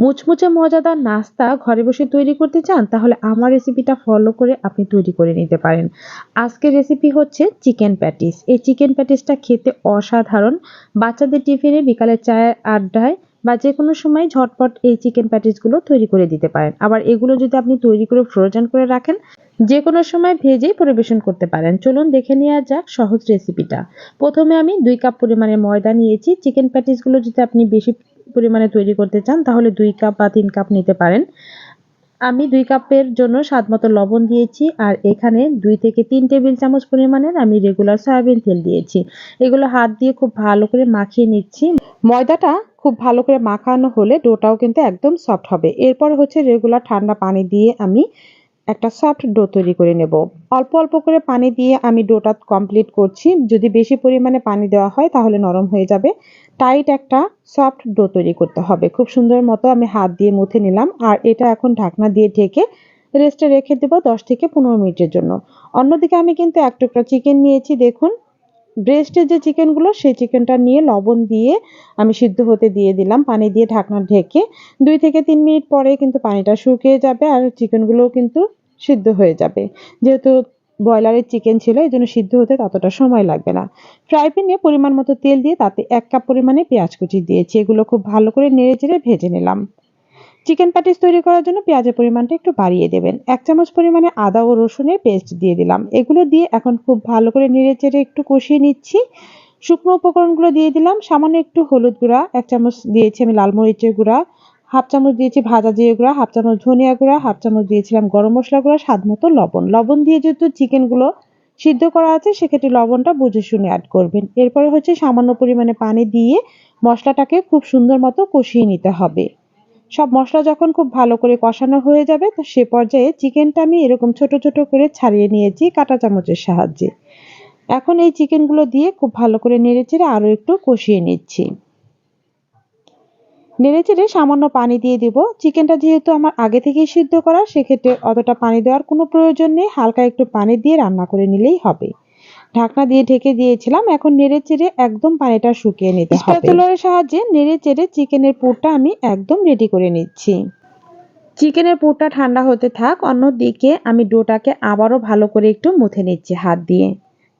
মুচমুচে মজাদার নাস্তা ঘরে বসে তৈরি করতে চান, তাহলে আমার রেসিপিটা ফলো করে আপনি তৈরি করে নিতে পারেন। আজকের রেসিপি হচ্ছে চিকেন প্যাটিস এই চিকেন প্যাটিসটা খেতে অসাধারণ। বাচ্চাদের টিফিনে বিকালে চায়ের আড্ডায় বা যে কোনো সময় ঝটপট এই চিকেন প্যাটিসগুলো তৈরি করে দিতে পারেন। আবার এগুলো যদি আপনি তৈরি করে ফ্রোজেন করে রাখেন যে কোনো সময় ভেজেই পরিবেশন করতে পারেন। চলুন দেখে নেওয়া যাক সহজ রেসিপিটা প্রথমে আমি দুই কাপ পরিমাণে ময়দা নিয়েছি। চিকেন প্যাটিসগুলো যদি আপনি বেশি পরিমাণে তৈরি করতে চান, তাহলে দুই কাপ বা তিন কাপ নিতে পারেন। আমি দুই কাপের জন্য স্বাদ মতো লবণ দিয়েছি, আর এখানে দুই থেকে তিন টেবিল চামচ পরিমাণের আমি রেগুলার সয়াবিন তেল দিয়েছি। এগুলো হাত দিয়ে খুব ভালো করে মাখিয়ে নিচ্ছি। ময়দাটা খুব ভালো করে মাখানো হলে ডোটাও কিন্তু একদম সফট হবে। এরপর হচ্ছে রেগুলার ঠান্ডা পানি দিয়ে আমি একটা সফট ডো তৈরি করে নেব। অল্প অল্প করে পানি দিয়ে আমি ডোটা কমপ্লিট করছি। যদি বেশি পরিমাণে পানি দেওয়া হয় তাহলে নরম হয়ে যাবে। টাইট একটা সফট ডো তৈরি করতে হবে। খুব সুন্দর মতো আমি হাত দিয়ে মুথে নিলাম। আর এটা এখন ঢাকনা দিয়ে ঢেকে রেস্টে রেখে দেবো দশ থেকে পনেরো মিনিটের জন্য। অন্যদিকে আমি কিন্তু এক টুকরা চিকেন নিয়েছি, দেখুন। ব্রেস্টের যে চিকেনগুলো সেই চিকেনটা নিয়ে লবণ দিয়ে আমি সিদ্ধ হতে দিয়ে দিলাম। পানি দিয়ে ঢাকনা ঢেকে দুই থেকে তিন মিনিট পরে কিন্তু পানিটা শুকিয়ে যাবে। আর চিকেনগুলোও কিন্তু সিদ্ধ হয়ে যাবে। যেহেতু ব্রয়লারের চিকেন ছিল, এই জন্য সিদ্ধ হতে ততটা সময় লাগবে না। ফ্রাই প্যানে পরিমাণ মতো তেল দিয়ে তাতে এক কাপ পরিমাণে পেঁয়াজ কুচি দিয়েছি। এগুলো খুব ভালো করে নেড়ে চেড়ে ভেজে নিলাম। চিকেন প্যাটিস তৈরি করার জন্য পেঁয়াজের পরিমাণটা একটু বাড়িয়ে দেবেন। এক চামচ পরিমাণে আদা ও রসুনের পেস্ট দিয়ে দিলাম। এগুলো দিয়ে এখন খুব ভালো করে নেড়ে চেড়ে একটু কষিয়ে নিচ্ছি। শুকনো উপকরণগুলো দিয়ে দিলাম। সামান্য একটু হলুদ গুঁড়া, এক চামচ দিয়েছি আমি লাল মরিচের গুঁড়া হাফ চামচ দিয়েছি ভাজা জিরে গুঁড়া, হাফ চামচ ধনিয়া গুঁড়া, হাফ চামচ দিয়েছিলাম গরম মশলা গুঁড়া, স্বাদ মতো লবণ। লবণ দিয়ে যেহেতু চিকেনগুলো সিদ্ধ করা আছে, সেক্ষেত্রে লবণটা বুঝে শুনে অ্যাড করবেন। এরপরে হচ্ছে সামান্য পরিমাণে পানি দিয়ে মশলাটাকে খুব সুন্দর মতো কষিয়ে নিতে হবে। সব মশলা যখন খুব ভালো করে কষানো হয়ে যাবে, তো সে পর্যায়ে চিকেনটা আমি এরকম ছোট ছোট করে ছাড়িয়ে নিয়েছি কাঁটা চামচের সাহায্যে। এখন এই চিকেনগুলো দিয়ে খুব ভালো করে নেড়ে চেড়ে আরও একটু কষিয়ে নিচ্ছি। নেড়ে চেড়ে সামান্য পানি দিয়ে দিব। চিকেনটা যেহেতু আমার আগে থেকেই সিদ্ধ করা সেক্ষেত্রে অতটা পানি দেওয়ার কোনো প্রয়োজন নেই। হালকা একটু পানি দিয়ে রান্না করে নিলেই হবে। ঢাকনা দিয়ে ঢেকে দিয়েছিলাম এখন নেড়ে চেড়ে একদম পানিটা শুকিয়ে নিতে হবে। সাহায্যে নেড়ে চেড়ে চিকেনের পুরটা আমি একদম রেডি করে নিচ্ছি। চিকেনের পুরটা ঠান্ডা হতে থাক অন্যদিকে আমি ডোটাকে আবারও ভালো করে একটু মুথে নিচ্ছি হাত দিয়ে।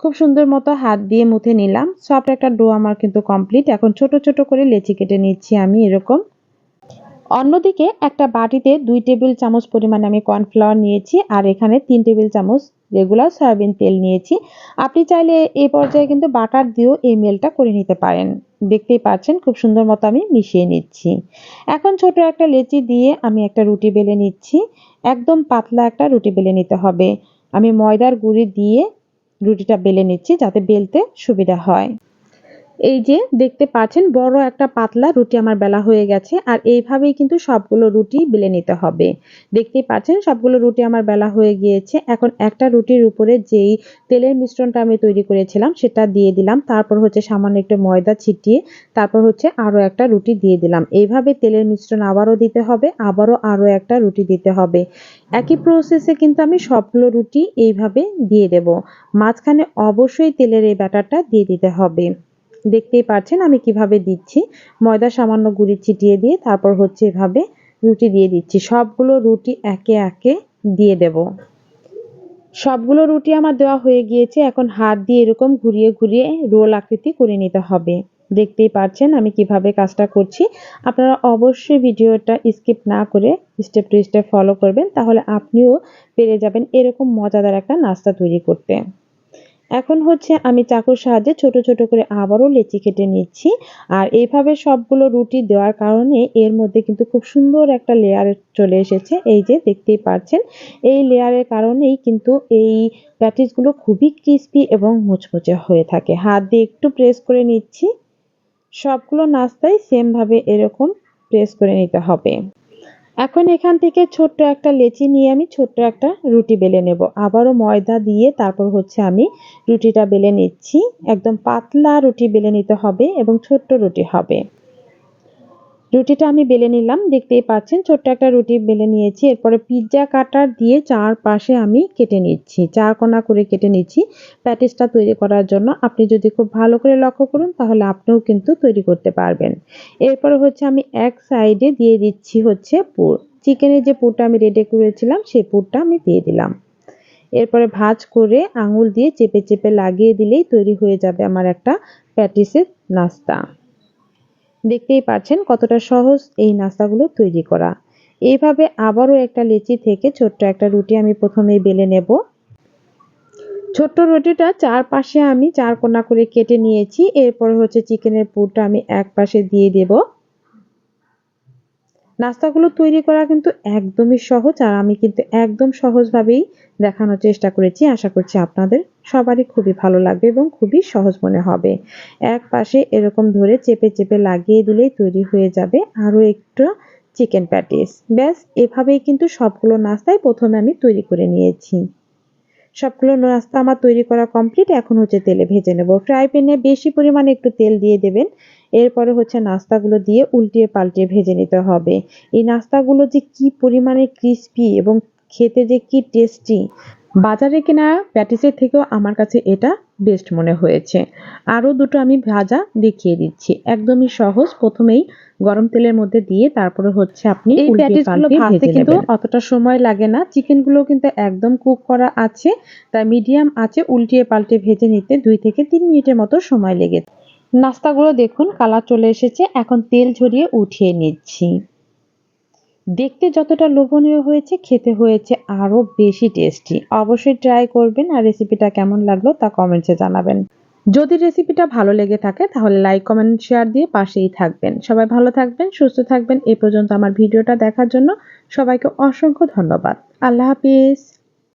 খুব সুন্দর মতো হাত দিয়ে মুথে নিলাম। সফট একটা ডো আমার কিন্তু কমপ্লিট। এখন ছোট ছোট করে লেচি কেটে নিচ্ছি আমি এরকম। অন্যদিকে একটা বাটিতে দুই টেবিল চামচ পরিমাণে আমি কর্নফ্লাওয়ার নিয়েছি আর এখানে তিন টেবিল চামচ রেগুলার সয়াবিন তেল নিয়েছি। আপনি চাইলে এই পর্যায়ে কিন্তু বাটার দিয়েও এই মেলটা করে নিতে পারেন। দেখতেই পাচ্ছেন, খুব সুন্দর মতো আমি মিশিয়ে নিচ্ছি। এখন ছোট একটা লেচি দিয়ে আমি একটা রুটি বেলে নিচ্ছি। একদম পাতলা একটা রুটি বেলে নিতে হবে। আমি ময়দার গুঁড়ি দিয়ে রুটিটা বেলে নিচ্ছি যাতে বেলতে সুবিধা হয়। এই যে দেখতে পাচ্ছেন, বড় একটা পাতলা রুটি আমার বেলা হয়ে গেছে, আর এইভাবেই কিন্তু সবগুলো রুটি বেলে নিতে হবে। দেখতেই পাচ্ছেন, সবগুলো রুটি আমার বেলা হয়ে গিয়েছে। এখন একটা রুটির উপরে যেই তেলের মিশ্রণটা আমি তৈরি করেছিলাম, সেটা দিয়ে দিলাম। তারপর হচ্ছে সামান্য একটু ময়দা ছিটিয়ে, তারপর হচ্ছে আরও একটা রুটি দিয়ে দিলাম। এইভাবে তেলের মিশ্রণ আবারও দিতে হবে, আবারও আরও একটা রুটি দিতে হবে। একই প্রসেসে কিন্তু আমি সবগুলো রুটি এইভাবে দিয়ে দেব। মাঝখানে অবশ্যই তেলের এই ব্যাটারটা দিয়ে দিতে হবে। দেখতেই পাচ্ছেন আমি কীভাবে দিচ্ছি। ময়দা সামান্য গুঁড়ি ছিটিয়ে দিয়ে তারপর হচ্ছে এভাবে রুটি দিয়ে দিচ্ছি। সবগুলো রুটি একে একে দিয়ে দেব। সবগুলো রুটি আমার দেওয়া হয়ে গিয়েছে। এখন হাত দিয়ে এরকম ঘুরিয়ে ঘুরিয়ে রোল আকৃতি করে নিতে হবে। দেখতেই পাচ্ছেন আমি কীভাবে কাজটা করছি। আপনারা অবশ্যই ভিডিওটা স্কিপ না করে স্টেপ টু স্টেপ ফলো করবেন, তাহলে আপনিও পেরে যাবেন এরকম মজাদার একটা নাস্তা তৈরি করতে। এখন হচ্ছে আমি চাকুর সাহায্যে ছোট ছোট করে আবারও লেচি কেটে নিচ্ছি। আর এইভাবে সবগুলো রুটি দেওয়ার কারণে এর মধ্যে কিন্তু খুব সুন্দর একটা লেয়ার চলে এসেছে। এই যে দেখতেই পাচ্ছেন এই লেয়ারের কারণেই কিন্তু এই প্যাটিসগুলো খুবই ক্রিস্পি এবং মুচমুচে হয়ে থাকে। হাত দিয়ে একটু প্রেস করে নিচ্ছি। সবগুলো নাস্তাই সেমভাবে এরকম প্রেস করে নিতে হবে। এখন এখান থেকে ছোট্ট একটা লেচি নিয়ে আমি ছোট্ট একটা রুটি বেলে নেব। আবারও ময়দা দিয়ে তারপর হচ্ছে আমি রুটিটা বেলে নিচ্ছি। একদম পাতলা রুটি বেলে নিতে হবে এবং ছোট্ট রুটি হবে। রুটিটা আমি বেলে নিলাম, দেখতেই পাচ্ছেন ছোট্ট একটা রুটি বেলে নিয়েছি। এরপরে পিৎজা কাটার দিয়ে চারপাশে আমি কেটে নিচ্ছি, চার কোনা করে কেটে নিচ্ছি প্যাটিসটা তৈরি করার জন্য। আপনি যদি খুব ভালো করে লক্ষ্য করুন, তাহলে আপনিও কিন্তু তৈরি করতে পারবেন। এরপরে হচ্ছে আমি এক সাইডে দিয়ে দিচ্ছি হচ্ছে পুর। চিকেনের যে পুরটা আমি রেডি করেছিলাম, সেই পুরটা আমি দিয়ে দিলাম। এরপরে ভাজ করে আঙুল দিয়ে চেপে চেপে লাগিয়ে দিলেই তৈরি হয়ে যাবে আমার একটা প্যাটিসের নাস্তা। দেখতেই পাচ্ছেন কতটা সহজ এই নাস্তাগুলো তৈরি করা। এইভাবে আবারও একটা লেচি থেকে ছোট্ট একটা রুটি আমি প্রথমেই বেলে নেব। ছোট্ট রুটিটা চারপাশে আমি চার কোনা করে কেটে নিয়েছি। এরপর হচ্ছে চিকেনের পুরটা আমি এক পাশে দিয়ে দেব। নাস্তাগুলো তৈরি করা কিন্তু একদমই সহজ আর আমি কিন্তু একদম সহজভাবেই দেখানোর চেষ্টা করেছি। আশা করছি আপনাদের সবারই খুবই ভালো লাগবে এবং খুবই সহজ মনে হবে। এক পাশে এরকম ধরে চেপে চেপে লাগিয়ে দিলেই তৈরি হয়ে যাবে আরও একটু চিকেন প্যাটিস। ব্যাস, এভাবেই কিন্তু সবগুলো নাস্তাই প্রথমে আমি তৈরি করে নিয়েছি। সবগুলো নাস্তা আমার তৈরি করা কমপ্লিট এখন হচ্ছে তেলে ভেজে নেব। ফ্রাই প্যানে বেশি পরিমাণে একটু তেল দিয়ে দেবেন। এরপরে হচ্ছে নাস্তাগুলো দিয়ে উল্টিয়ে পাল্টিয়ে ভেজে নিতে হবে। এই নাস্তাগুলো যে কি পরিমাণে ক্রিস্পি এবং খেতে যে কি টেস্টি বাজারে কেনা প্যাটিসের থেকেও আমার কাছে এটা বেস্ট মনে হয়েছে। আরও দুটো আমি ভাজা দেখিয়ে দিচ্ছি। একদমই সহজ। প্রথমেই গরম তেলের মধ্যে দিয়ে তারপরে হচ্ছে আপনি এই প্যাটিসগুলো ভাজতে কিন্তু অতটা সময় লাগে না। চিকেনগুলো কিন্তু একদম কুক করা আছে। তাই মিডিয়াম আছে উল্টিয়ে পাল্টে ভেজে নিতে দুই থেকে তিন মিনিটের মতো সময় লেগে নাস্তাগুলো দেখুন কালার চলে এসেছে। এখন তেল ঝরিয়ে উঠিয়ে নিচ্ছি। দেখতে যতটা লোভনীয় হয়েছে, খেতে হয়েছে আরও বেশি টেস্টি অবশ্যই ট্রাই করবেন আর রেসিপিটা কেমন লাগল তা কমেন্টসে জানাবেন। যদি রেসিপিটা ভালো লেগে থাকে, তাহলে লাইক কমেন্ট শেয়ার দিয়ে পাশেই থাকবেন। সবাই ভালো থাকবেন, সুস্থ থাকবেন। এ পর্যন্ত আমার ভিডিওটা দেখার জন্য সবাইকে অসংখ্য ধন্যবাদ। আল্লাহ হাফিজ।